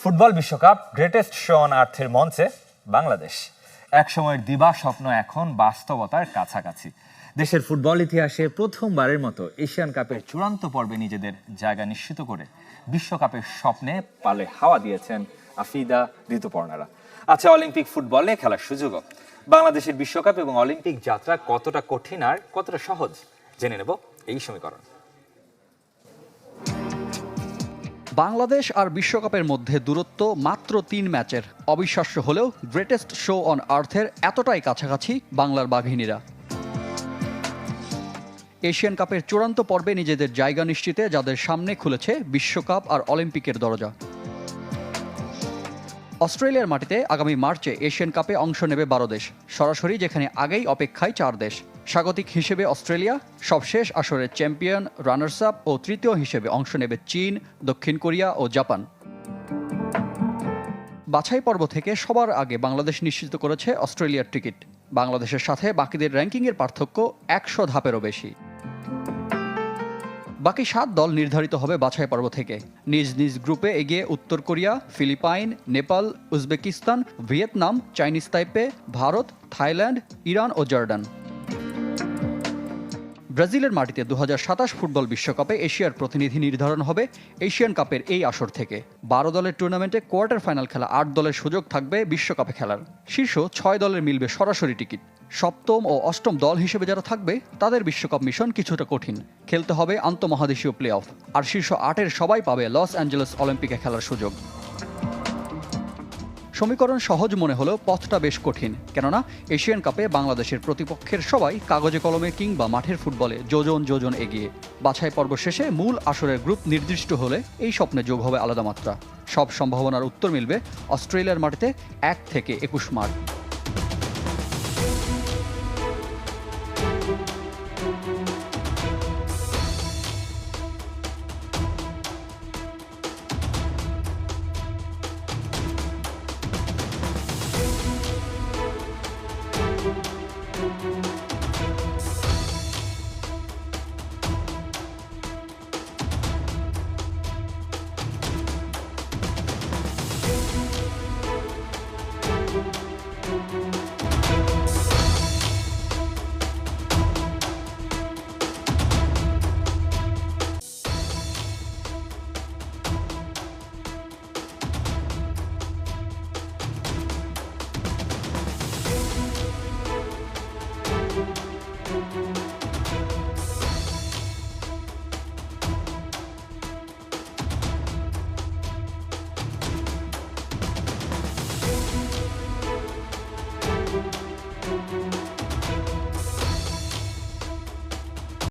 Football বিশ্বকাপ greatest show on আর্থের মঞ্চে বাংলাদেশ। একসময়ের দিবা স্বপ্ন এখন বাস্তবতার কাছাকাছি। দেশের ফুটবল ইতিহাসে প্রথমবারের মতো এশিয়ান কাপের চূড়ান্ত পর্বে নিজেদের জায়গা নিশ্চিত করে বিশ্বকাপের স্বপ্নে পালে হাওয়া দিয়েছেন আফিদা ঋতুপর্ণারা। আছে অলিম্পিক ফুটবলে খেলার সুযোগও। বাংলাদেশের বিশ্বকাপ এবং অলিম্পিক যাত্রা কতটা কঠিন আর কতটা সহজ? জেনে নেব এই সমীকরণ। বাংলাদেশ আর বিশ্বকাপের মধ্যে দূরত্ব মাত্র তিন ম্যাচের। অবিশ্বাস্য হলেও গ্রেটেস্ট শো অন আর্থের এতটাই কাছাকাছি বাংলার বাঘিনীরা। এশিয়ান কাপের চূড়ান্ত পর্বে নিজেদের জায়গা নিশ্চিতে যাদের সামনে খুলেছে বিশ্বকাপ আর অলিম্পিকের দরজা। অস্ট্রেলিয়ার মাটিতে আগামী মার্চে এশিয়ান কাপে অংশ নেবে বারো দেশ, সরাসরি যেখানে আগেই অপেক্ষায় চার দেশ। স্বাগতিক হিসেবে অস্ট্রেলিয়া, সবশেষ আসরের চ্যাম্পিয়ন রানার্স আপ ও তৃতীয় হিসেবে অংশ নেবে চীন, দক্ষিণ কোরিয়া ও জাপান। বাছাই পর্ব থেকে সবার আগে বাংলাদেশ নিশ্চিত করেছে অস্ট্রেলিয়ার টিকিট। বাংলাদেশের সাথে বাকিদের র্যাঙ্কিংয়ের পার্থক্য একশো ধাপেরও বেশি। বাকি সাত দল নির্ধারিত হবে বাছাই পর্ব থেকে। নিজ নিজ গ্রুপে এগিয়ে উত্তর Korea, Philippines, Nepal, Uzbekistan, Vietnam, Chinese Taipei, Bharat, Thailand, Iran ও জর্ডান। ব্রাজিলের মাটিতে দু হাজার সাতাশ ফুটবল বিশ্বকাপে এশিয়ার প্রতিনিধি নির্ধারণ হবে এশিয়ান কাপের এই আসর থেকে। বারো দলের টুর্নামেন্টে কোয়ার্টার ফাইনাল খেলা আট দলের সুযোগ থাকবে বিশ্বকাপে খেলার। শীর্ষ ছয় দলের মিলবে সরাসরি টিকিট। সপ্তম ও অষ্টম দল হিসেবে যারা থাকবে, তাদের বিশ্বকাপ মিশন কিছুটা কঠিন। খেলতে হবে আন্তঃমহাদেশীয় প্লে অফ আর শীর্ষ আটের সবাই পাবে লস অ্যাঞ্জেলেস অলিম্পিকে খেলার সুযোগ। সমীকরণ সহজ মনে হলেও পথটা বেশ কঠিন। কেননা, এশিয়ান কাপে বাংলাদেশের প্রতিপক্ষের সবাই কাগজে কলমে কিংবা মাঠের ফুটবলে যোজন যোজন এগিয়ে। বাছাই পর্ব শেষে মূল আসরের গ্রুপ নির্দিষ্ট হলে এই স্বপ্নে যোগ হবে আলাদা মাত্রা। সব সম্ভাবনার উত্তর মিলবে অস্ট্রেলিয়ার মাটিতে এক থেকে একুশ মার্চ